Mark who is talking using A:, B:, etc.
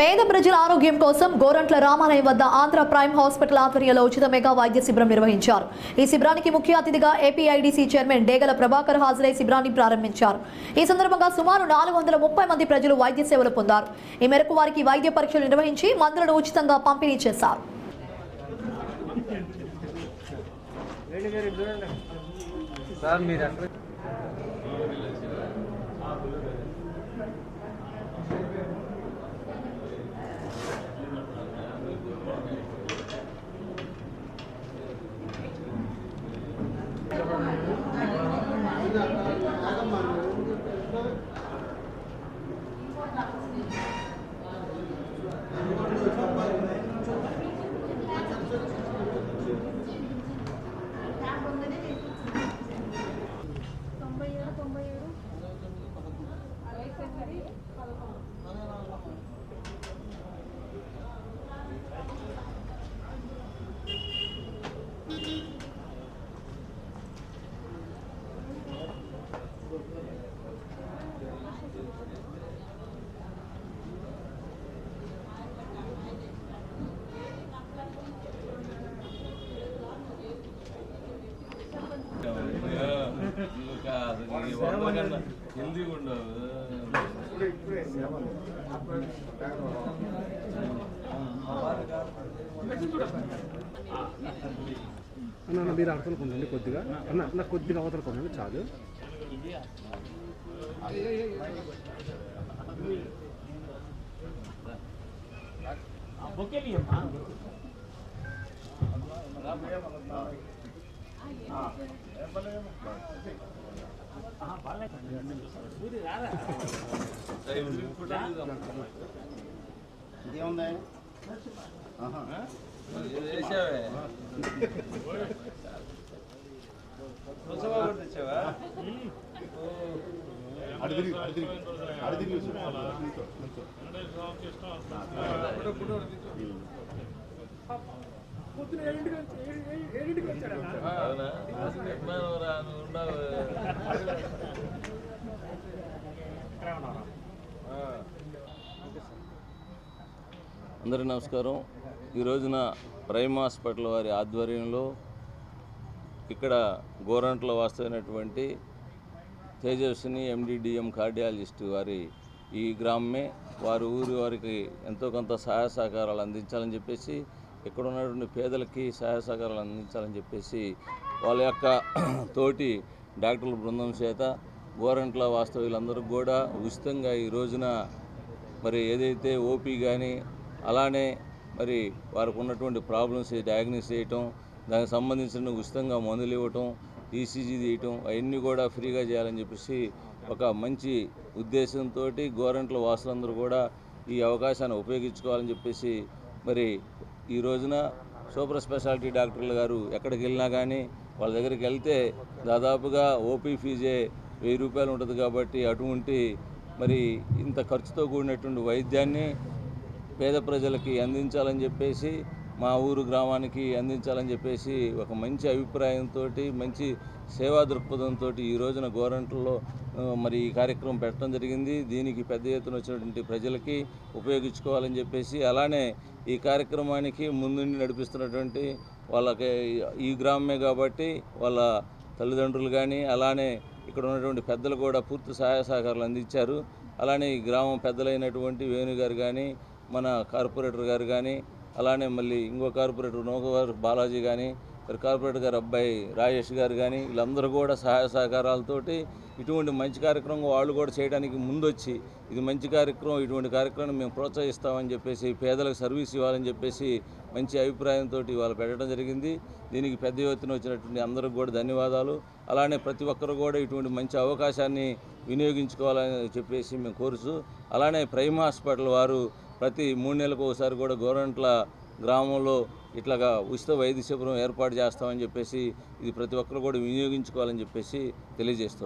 A: పేద ప్రజల ఆరోగ్యం కోసం గోరంట్ల రామాలయం వద్ద ఆంధ్ర ప్రైమ్ హాస్పిటల్ ఆధ్వర్యంలో ఉచిత మెగా వైద్య శిబిరం నిర్వహించారు. ఈ శిబిరానికి ముఖ్య అతిథిగా ఏపీఐడిసి చైర్మన్ డేగల ప్రభాకర్ హాజరై శిబిరాన్ని ప్రారంభించారు. ఈ సందర్భంగా సుమారు నాలుగు వందల ముప్పై మంది ప్రజలు వైద్య సేవలు పొందారు. ఈ మేరకు వారికి వైద్య పరీక్షలు నిర్వహించి మందులను ఉచితంగా పంపిణీ చేశారు.
B: సార్ మీరు
C: హిందీ ఉండవు
D: అన్న మీరు అవతల కొండండి కొద్దిగా. అన్న అన్న కొద్దిగా అవతల కొండండి చాలు.
C: వేసావే అందరి నమస్కారం. ఈ రోజున ప్రైమ్ హాస్పిటల్ వారి ఆధ్వర్యంలో ఇక్కడ గోరంట్ల వాస్తవైనటువంటి తేజస్విని ఎండిడిఎం కార్డియాలజిస్టు వారి ఈ గ్రామమే. వారి ఊరి వారికి ఎంతో కొంత సహాయ సహకారాలు అందించాలని చెప్పేసి ఇక్కడ ఉన్నటువంటి పేదలకి సహాయ సహకారాలు అందించాలని చెప్పేసి వాళ్ళ యొక్క తోటి డాక్టర్ల బృందం చేత గోరంట్ల వాస్తవ్యులందరూ కూడా ఉచితంగా ఈ రోజున మరి ఏదైతే ఓపీ కానీ అలానే మరి వారికి ఉన్నటువంటి ప్రాబ్లమ్స్ డయాగ్నోస్ చేయటం దానికి సంబంధించిన ఉచితంగా మందులు ఇవ్వటం ఈసీజీ తీయటం అవన్నీ కూడా ఫ్రీగా చేయాలని చెప్పేసి ఒక మంచి ఉద్దేశంతో గవర్నమెంట్ల వాసులందరూ కూడా ఈ అవకాశాన్ని ఉపయోగించుకోవాలని చెప్పేసి మరి ఈ రోజున సూపర్ స్పెషాలిటీ డాక్టర్లు గారు ఎక్కడికి వెళ్ళినా కానీ వాళ్ళ దగ్గరికి వెళ్తే దాదాపుగా ఓపీ ఫీజే వెయ్యి రూపాయలు ఉంటుంది కాబట్టి అటువంటి మరి ఇంత ఖర్చుతో కూడినటువంటి వైద్యాన్ని పేద ప్రజలకి అందించాలని చెప్పేసి మా ఊరు గ్రామానికి అందించాలని చెప్పేసి ఒక మంచి అభిప్రాయంతో మంచి సేవా దృక్పథంతో ఈ రోజున గోరంట్లో మరి ఈ కార్యక్రమం పెట్టడం జరిగింది. దీనికి పెద్ద ఎత్తున వచ్చినటువంటి ప్రజలకి ఉపయోగించుకోవాలని చెప్పేసి అలానే ఈ కార్యక్రమానికి ముందుండి నడిపిస్తున్నటువంటి వాళ్ళకి ఈ గ్రామమే కాబట్టి వాళ్ళ తల్లిదండ్రులు కానీ అలానే ఇక్కడ ఉన్నటువంటి పెద్దలు కూడా పూర్తి సహాయ సహకారాలు అందించారు. అలానే ఈ గ్రామం పెద్దలైనటువంటి వేణు గారు కానీ మన కార్పొరేటర్ గారు కానీ అలానే మళ్ళీ ఇంకో కార్పొరేటర్ నౌకవారు బాలాజీ కానీ మరి కార్పొరేటర్ గారు అబ్బాయి రాజేష్ గారు కానీ వీళ్ళందరూ కూడా సహాయ సహకారాలతోటి ఇటువంటి మంచి కార్యక్రమం వాళ్ళు కూడా చేయడానికి ముందొచ్చి ఇది మంచి కార్యక్రమం ఇటువంటి కార్యక్రమం మేము ప్రోత్సహిస్తామని చెప్పేసి పేదలకు సర్వీస్ ఇవ్వాలని చెప్పేసి మంచి అభిప్రాయంతో వాళ్ళు పెట్టడం జరిగింది. దీనికి పెద్ద ఎత్తున వచ్చినటువంటి అందరికి కూడా ధన్యవాదాలు. అలానే ప్రతి ఒక్కరు కూడా ఇటువంటి మంచి అవకాశాన్ని వినియోగించుకోవాలని చెప్పేసి మేము కోరుచు అలానే ప్రైమ్ హాస్పిటల్ వారు ప్రతి మూడు నెలలకు ఒకసారి కూడా గవర్నమెంట్ల గ్రామంలో ఇట్లాగా ఉచిత వైద్య శిబిరం ఏర్పాటు చేస్తామని చెప్పేసి ఇది ప్రతి ఒక్కరు కూడా వినియోగించుకోవాలని చెప్పేసి తెలియజేస్తాం